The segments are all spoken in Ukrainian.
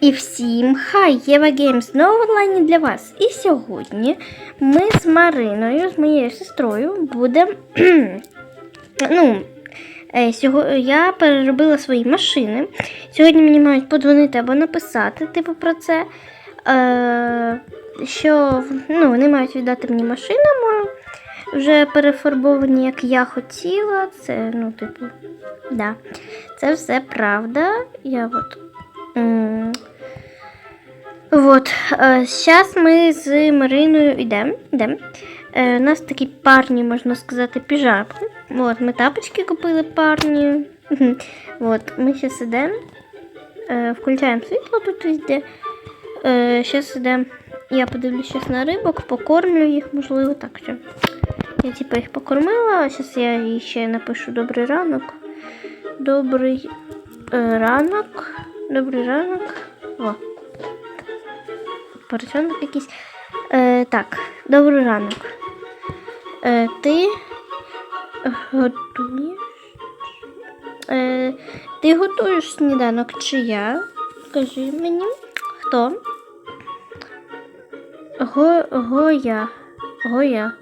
І всім хай! Єва Гейм знову онлайні для вас. І сьогодні ми з Мариною, з моєю сестрою, будемо. ну, е, я переробила свої машини. Сьогодні мені мають подзвонити або написати, типу, про це. Е, що ну, вони мають віддати мені машину вже перефарбовані, як я хотіла. Це, ну, типу, да. Це все правда. Я от. Вот. Зараз ми з Мариною йдемо. йдемо. Е, у нас такі парні, можна сказати, піжамки. От, ми тапочки купили парні. Мгм. От, ми зараз йдемо. Е, включаємо світло тут везде. Е, зараз йдемо. Я подивлюсь на рибок, покормлю їх, можливо, так що. Я типу їх покормила, а зараз я ще напишу добрий ранок. Добрий е, ранок. Добрий ранок. О. Поросенок якийсь. Е, так, добрий ранок. Е, ти готуєш? Е, ти готуєш сніданок чи я? Скажи мені, хто? Го, Гоя. Гоя.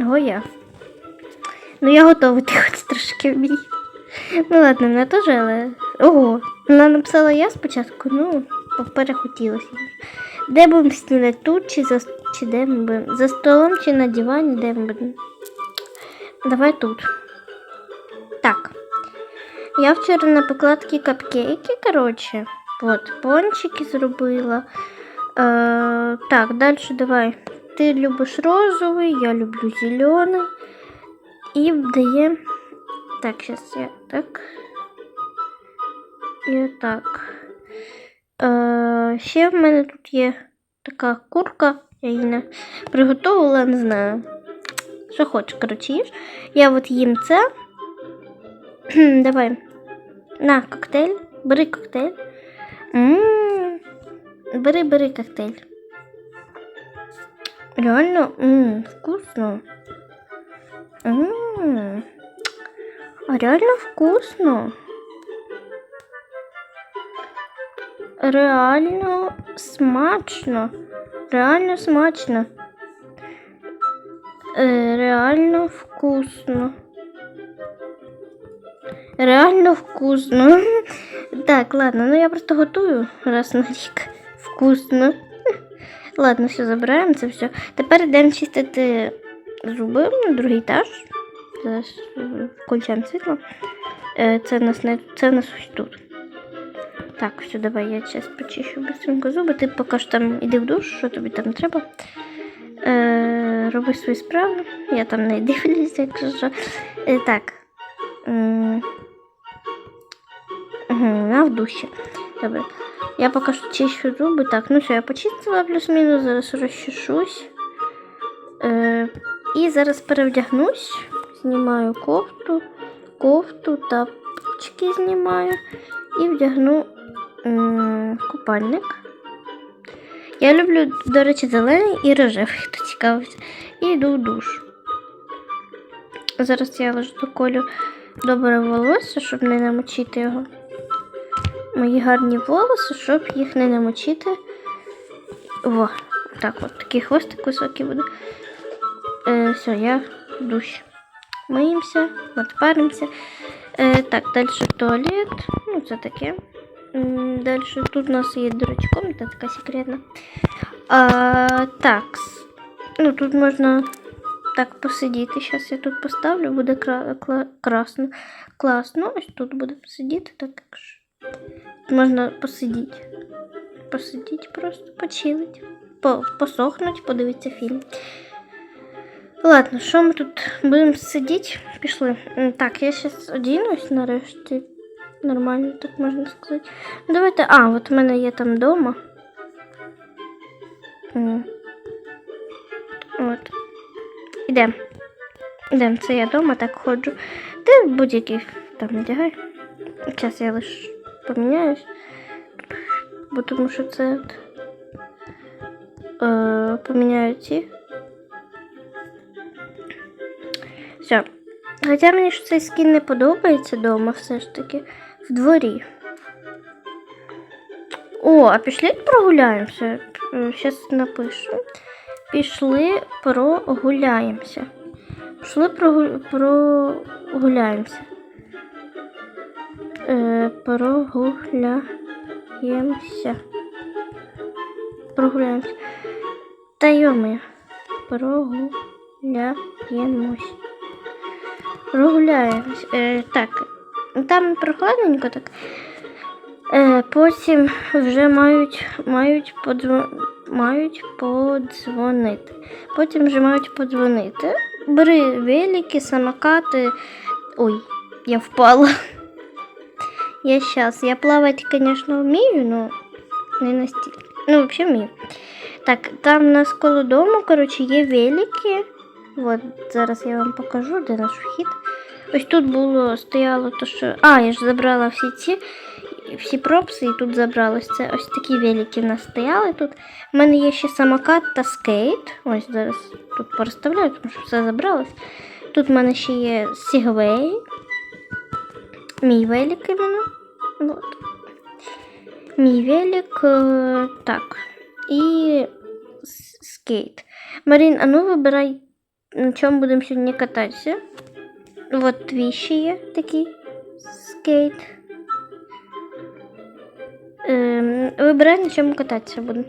Гоя. Ну, я готовий, ти хоч трошки вмій. Ну ладно, вона теж, але. Ого, вона написала я спочатку, ну, перехотілося. Де будемо снідати тут, чи за чи де ми будемо? За столом чи на дивані, де ми будемо? Давай тут. Так. Я вчора напекла такі капкейки, коротше. От, пончики зробила. Е, так, далі давай. Ти любиш розовий, я люблю зелений. І дає. Так, зараз я так. І так. Е, ще в мене тут є така курка. Я її не приготувала, не знаю. Що хочеш, коротше, їж. Я от їм це. Давай. На, коктейль. Бери коктейль. М, Бери, бери коктейль. Реально, м, вкусно. М, А реально вкусно. Реально смачно. Реально смачно. Е, реально вкусно. Реально вкусно. Так, ладно, ну я просто готую раз на рік. Вкусно. Ладно, все, забираємо це все. Тепер йдемо чистити зуби на другий етаж. Зараз е, включаємо світло. Е, Це в нас не це в нас ось тут. Так, все, давай я зараз почищу быстренько зуби. Ти поки що там іди в душ, що тобі там треба. Е, роби свої справи. Я там не дивлюся, якщо що. Е, так. Угу, на в душі. Добре. Я поки що чищу зуби. Так, ну все, я почистила плюс-мінус, зараз розчешусь. Е, і зараз перевдягнусь. Знімаю кофту, кофту, тапочки знімаю і вдягну м, купальник. Я люблю, до речі, зелений і рожевий, хто цікавиться. І йду в душ. Зараз я ложу колю добре волосся, щоб не намочити його. Мої гарні волоси, щоб їх не намочити. Во, так от, такий хвостик високий буде. Е, все, я в душі. Миємося, от паримося. Е, так, далі туалет. Ну, це таке. Далі тут у нас є, до речі, комната така секретна. А, так. с- Ну, тут можна так посидіти. Зараз я тут поставлю, буде кра- кла- красно. Класно. Ось тут буде посидіти, так як ж. Можна посидіти. Посидіти просто, почилить. По, посохнуть, подивитися фільм. Ладно, що ми тут будемо сидіти? Пішли. М, Так, я зараз одінусь нарешті. Нормально, так можна сказати. Ну, Давайте. А, от у мене є там вдома. От. Ідемо. Ідемо, це я вдома так ходжу. Ти будь-який там одягай. Зараз я лише поміняюсь. Бо тому що це е, поміняю ці. Все. Хоча мені ж цей скін не подобається вдома все ж таки. В дворі. О, а пішли прогуляємося. Зараз напишу. Пішли прогуляємося. Пішли прогу... прогуляємося. Е, прогуляємося. Прогуляємося. Та йоми. Прогуляємось. Прогуляємось. Е, так. Там прохладненько так. Е, потім вже мають, мають, подзво... мають подзвонити. Потім вже мають подзвонити. Бери велики, самокати. Ой, я впала. Я щас. Я плавати, звісно, вмію, но не настільки. Ну, взагалі вмію. Так, там у нас коло дому, коротше, є велики. От зараз я вам покажу, де наш вхід. Ось тут було, стояло то, що. А, я ж забрала всі ці, всі пропси і тут забралось. Це ось такі велики в нас стояли тут. У мене є ще самокат та скейт. Ось зараз тут порозставляю, тому що все забралось. Тут в мене ще є сігвей. Мій велик іменно. Вот. Мій велик. е, Так. І скейт. Марін, а ну вибирай, на чому будемо сьогодні кататися. Вот ще є такий скейт. Ем, вибирай, на чому кататися будемо.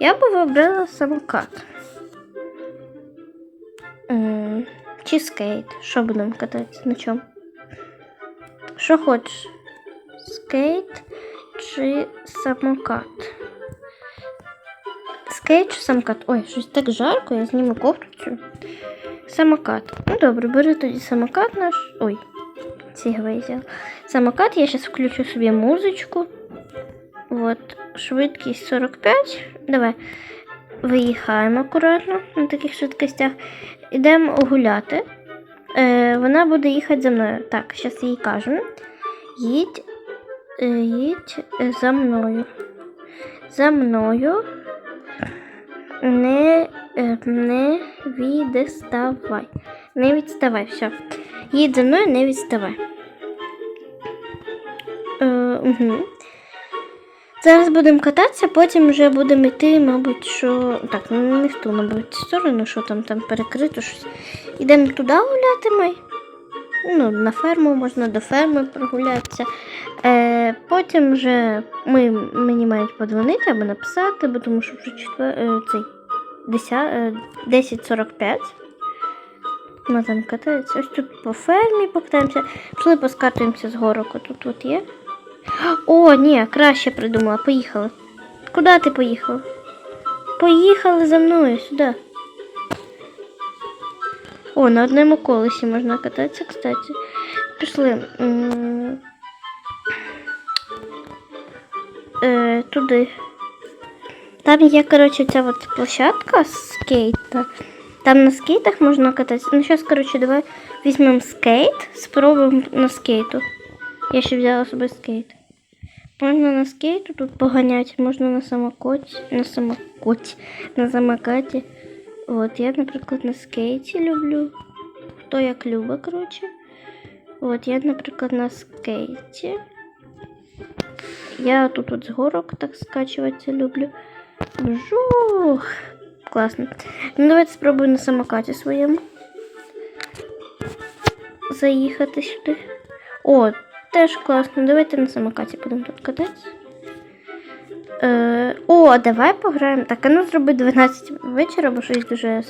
Я би вибрала самокат. Ем, чи скейт. Що будемо кататися? На чому? Що хочеш? Скейт чи самокат? Скейт чи самокат? Ой, щось так жарко, я зніму кофту. Самокат. Ну добре, бери тоді самокат наш. Ой, цігвей взяв. Самокат, я зараз включу собі музичку. От, швидкість 45. Давай. Виїхаємо акуратно на таких швидкостях. Ідемо гуляти. Е, вона буде їхати за мною. Так, зараз їй кажу. Їдь, е, їдь за мною. За мною. Не, е, не відставай. Не відставай, все. Їдь за мною, не відставай. Е, угу. Зараз будемо кататися, потім вже будемо йти, мабуть, що. Так, ну, не в ту, мабуть, сторону, що там там перекрито щось. Ідемо туди гуляти ми. Ну, на ферму можна до ферми прогулятися. Е, потім вже ми, мені мають подзвонити або написати, бо тому що вже четвер, е, цей 10, 10.45. Ми там катається. Ось тут по фермі покатаємося. Пішли поскатуємося з горок. Тут от є. О, ні, краще придумала. Поїхали. Куди ти поїхала? Поїхали за мною сюди. О, на одному колесі можна кататися, кстати. Пішли. Е, туди. Там є, коротше, ця от площадка скейта. Там на скейтах можна кататися. Ну, зараз, коротше, давай візьмемо скейт, спробуємо на скейту. Я ще взяла собі скейт. Можна на скейту тут поганяти, можна на самокоті, на самокоті, на самокаті. От, я, наприклад, на скейті люблю. Хто як любить, коротше. От, я, наприклад, на скейті. Я тут от з горок так скачуватися люблю. Жух! Класно. Ну, давайте спробую на самокаті своєму. Заїхати сюди. О, теж класно. Давайте на самокаті будемо тут кататися. Е, о, давай пограємо. Так, а ну зроби 12 вечора, бо щось дуже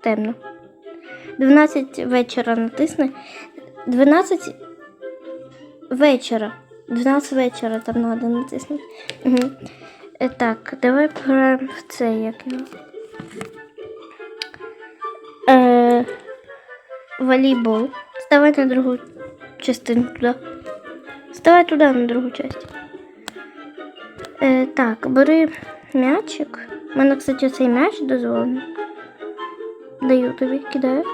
темно. 12 вечора натисни. 12 вечора. 12 вечора там треба натиснути. Угу. Е, так, давай пограємо в це як його. Е, волейбол. Ставай на другу частину туди. Ставай туди на другу частину. Е, так, бери м'ячик. У мене, кстати, цей м'яч дозволений. Даю тобі, кидаю.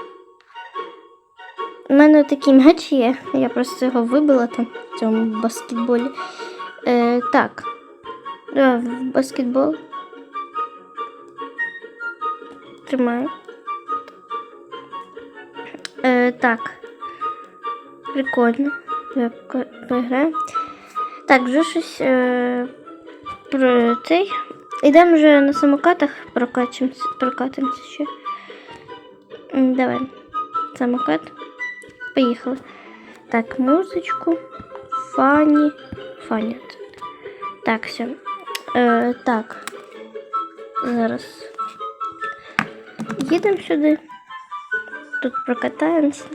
У мене такий м'яч є. Я просто його вибила там в цьому баскетболі. Е, так. Давай в баскетбол. Тримаю. Е, так. Прикольно. Давай пока- поіграємо. Так, вже щось. Е, про цей. Ідемо вже на самокатах прокачимося, прокатимося ще. М, Давай. Самокат. Поїхали. Так, музичку. Фані. Фані. Так, все. Е, так. Зараз. Їдемо сюди. Тут прокатаємося.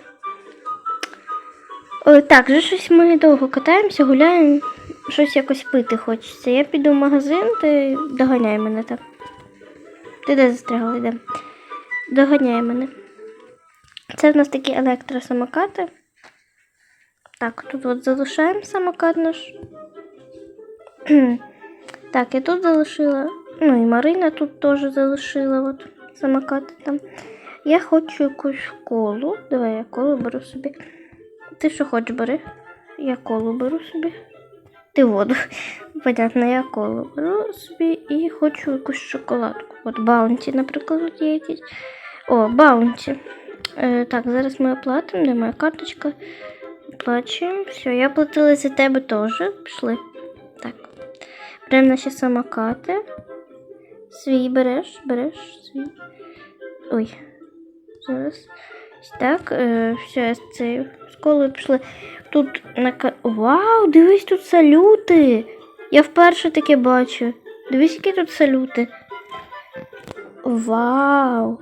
О, так, вже щось ми довго катаємося, гуляємо, щось якось пити хочеться. Я піду в магазин, ти доганяй мене там. Ти де застрягла, йде? Доганяй мене. Це в нас такі електросамокати. Так, тут от залишаємо самокат наш. так, я тут залишила. Ну і Марина тут теж залишила от самокати там. Я хочу якусь колу. Давай я колу беру собі. Ти що хочеш бери? Я колу беру собі. Ти воду. Понятно, я колу беру собі і хочу якусь шоколадку. От баунті, наприклад, тут є якісь. О, баунті. Е, так, зараз ми оплатимо, де моя карточка. Оплачуємо. Все, я платила за тебе теж. Пішли. Беремо наші самокати. Свій береш, береш свій. Ой. Зараз. Ось Так, е, все, з цією школою пішли. Тут на Вау, дивись, тут салюти. Я вперше таке бачу. Дивись, які тут салюти. Вау.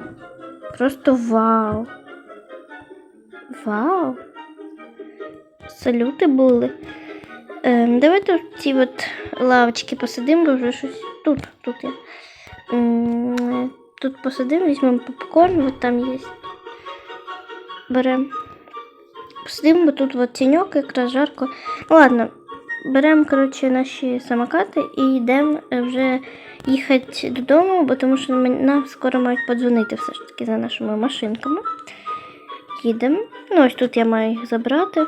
Просто вау. Вау. Салюти були. Ем, давайте в ці от лавочки посидимо, бо вже щось. Тут, тут я. М, Тут посидимо, візьмемо попкорн, от там є. Беремо. Посидимо, бо тут от тіньок, якраз жарко. Ну, ладно, беремо, коротше, наші самокати і йдемо е, вже їхати додому, бо тому що нам скоро мають подзвонити все ж таки за нашими машинками. Їдемо. Ну, ось тут я маю їх забрати.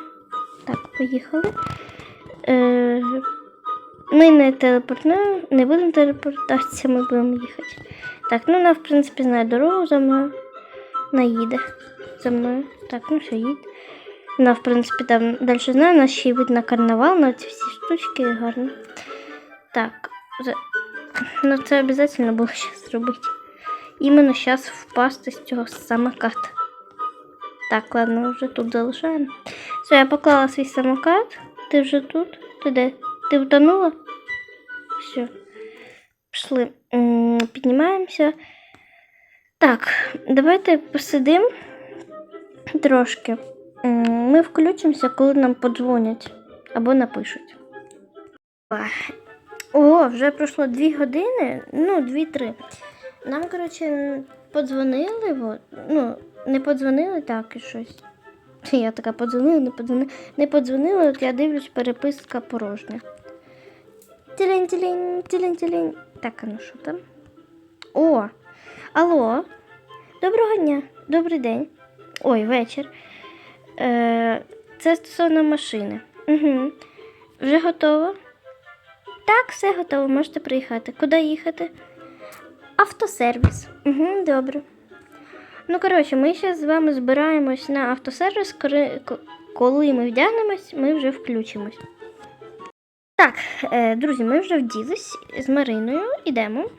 Так, поїхали. Е, ми не телепортуємо, не будемо телепортуватися, ми будемо їхати. Так, ну вона, в принципі, знає дорогу за мною. Вона їде за мною. Так, ну все, їде. Вона, в принципі, там далі знає, нас ще й вид на карнавал, на ці всі штучки гарно. Так, ну це обов'язково було зараз зробити. Іменно зараз впасти з цього самоката. Так, ладно, вже тут залишаємо. Все, я поклала свій самокат. Ти вже тут? Ти де? Ти втонула? Все. Пішли. Піднімаємося. Так, давайте посидимо трошки. Ми включимося, коли нам подзвонять або напишуть. О, вже пройшло дві години, ну, дві-три. Нам, коротше, подзвонили, ну, не подзвонили так і щось. Я така подзвонила, не подзвонила. Не подзвонили, от я дивлюсь, переписка порожня. Тілень, тілень, тілень, тілень. Так, а ну що там? О, алло. Доброго дня, добрий день. Ой, вечір. Е, це стосовно машини. Угу. Вже готово? Так, все готово, можете приїхати. Куди їхати? Автосервіс. Угу, добре. Ну, коротше, ми зараз з вами збираємось на автосервіс. Коли, ми вдягнемось, ми вже включимось. Так, е, друзі, ми вже вділись з Мариною. Ідемо.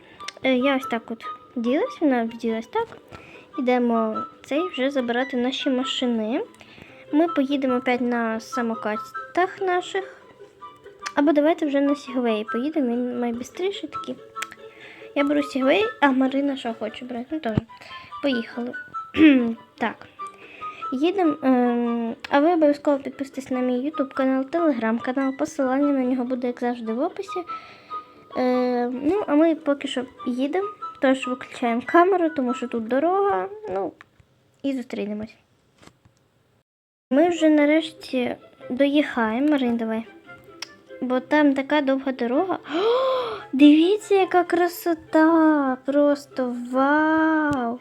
Е, я ось так от вділась, вона вділась так. Ідемо цей вже забирати наші машини. Ми поїдемо опять на самокатах наших. Або давайте вже на Сігвей поїдемо, він найбістріший такий. Я беру Сігвей, а Марина що хоче брати. Ну теж. Поїхали. так. Їдемо. ем, а ви обов'язково підписуйтесь на мій YouTube канал, Telegram канал. Посилання на нього буде, як завжди, в описі. Е, ну, а ми поки що їдемо. Тож виключаємо камеру, тому що тут дорога. Ну, і зустрінемось. Ми вже нарешті доїхаємо, Марин, давай. Бо там така довга дорога. О, дивіться, яка красота! Просто вау!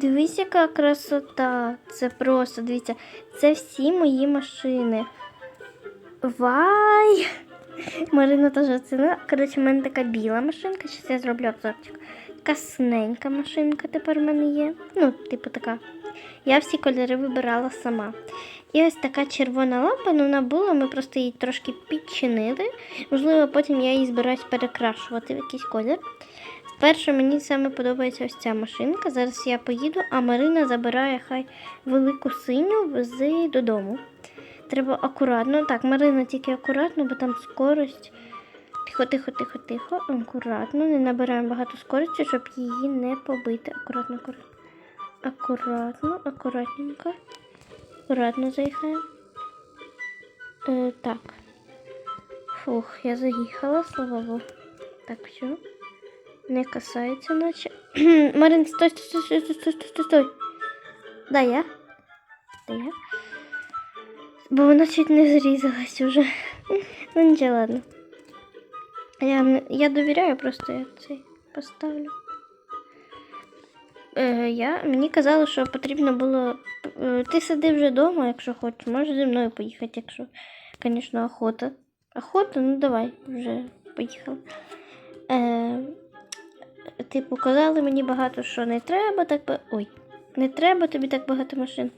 Дивись, яка красота! Це просто, дивіться, це всі мої машини. Вай! Марина теж оцінила. Коротше, в мене така біла машинка, зараз я зроблю обзорчик. Така машинка тепер в мене є. Ну, типу така я всі кольори вибирала сама. І ось така червона лампа, ну вона була, ми просто її трошки підчинили. Можливо, потім я її збираюсь перекрашувати в якийсь колір. Спершу мені саме подобається ось ця машинка. Зараз я поїду, а Марина забирає хай велику синю вези додому. Треба акуратно. Так, Марина тільки акуратно, бо там скорость. Тихо, тихо, тихо, тихо. Акуратно. Не набираємо багато скорості, щоб її не побити. Акуратно, акуратно. Акуратно, акуратненько. Акуратно заїхаємо. Е, так. Фух, я заїхала, слава Богу. Так, все. Не касається наче. Марин, стой, стой, стой, стой, стой, стой, стой. Дай я. Дай я. Бо вона чуть не зрізалась уже. ну нічого, ладно. Я я довіряю, просто я цей поставлю. Е, я, Мені казали, що потрібно було. Е, ти сиди вже вдома, якщо хочеш. Можеш зі мною поїхати, якщо, звісно, охота. Охота, ну давай, вже поїхала. Е, типу, казали мені багато, що не треба так. ба- Ой, не треба тобі так багато машин.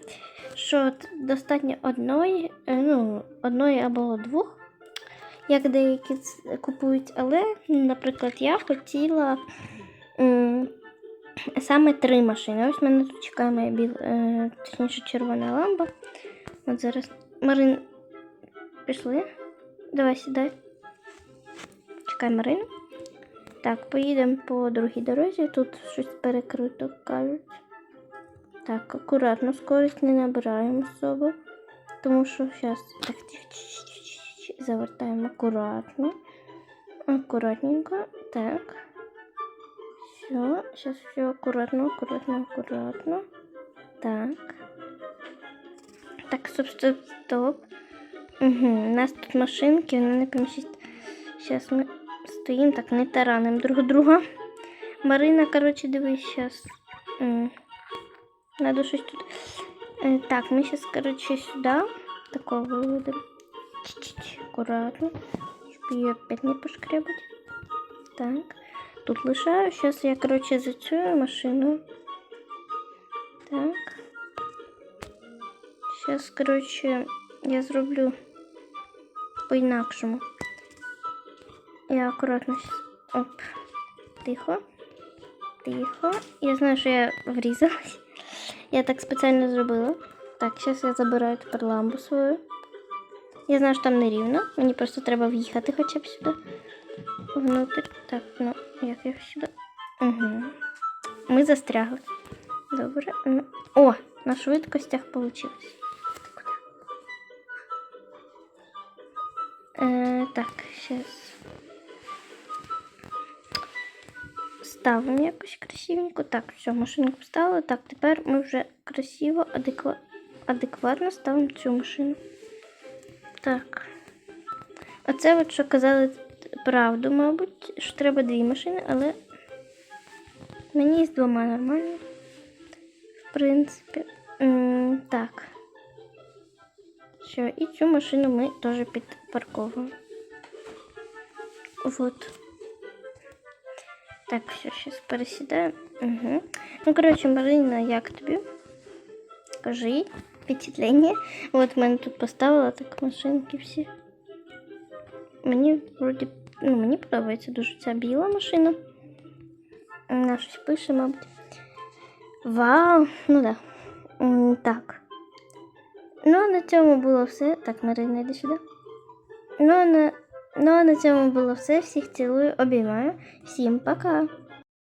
Що достатньо одної, е, ну, одної або двох, як деякі купують. Але, наприклад, я хотіла м, саме три машини. Ось мене тут чекає моя біл, е, точніше червона лампа. От зараз Марин пішли. Давай сідай. Чекай Марину. Так, поїдемо по другій дорозі. Тут щось перекрито кажуть. Так, акуратно, скорість не набираємо особо. Тому що зараз так завертаємо акуратно. Акуратненько. Так. Все, сейчас все аккуратно, аккуратно, аккуратно. Так. Так, стоп, стоп, стоп. Угу, у нас тут машинки, вони не поміщать. Зараз ми стоїмо так, не тараним друг друга. Марина, коротше, дивись, зараз. Надо щось тут. Е, Так, ми зараз, коротше, сюди. Такого виведемо. Аккуратно. Щоб її опять не пошкребать. Так. Тут лишаю. Зараз я, коротше, за цю машину. Так. Зараз, коротше, я зроблю по-інакшому. Я акуратно щас. Оп. Тихо. Тихо. Я знаю, що я врізалась. Я так спеціально зробила. Так, зараз я забираю тепер ламбу свою. Я знаю, що там не рівно. Мені просто треба в'їхати хоча б сюди. Внутрь. Так, ну, як я сюди. Угу. Ми застрягли. Добре. О, на швидкостях вийшло. Е, так, зараз. Ставимо якось красивенько. Так, все, машинку поставили. Так, тепер ми вже красиво, адеква... адекватно ставимо цю машину. Так. Оце от що казали правду, мабуть, що треба дві машини, але мені з двома нормально. В принципі. Так. Все, і цю машину ми теж підпарковуємо. Вот. Так, все, сейчас пересідаємо. Угу. Ну, коротше, Марина, як тобі? Скажи, впечатлення. От мене тут поставила так машинки всі. Мені вроді, ну, мені подобається дуже ця біла машина. Вона щось пише, мабуть. Вау! Ну да. М, Так. Ну, а на цьому було все. Так, Марина, йди сюди. Ну, а на... ну, а на цьому було все. Всіх цілую, обіймаю. Всім пока!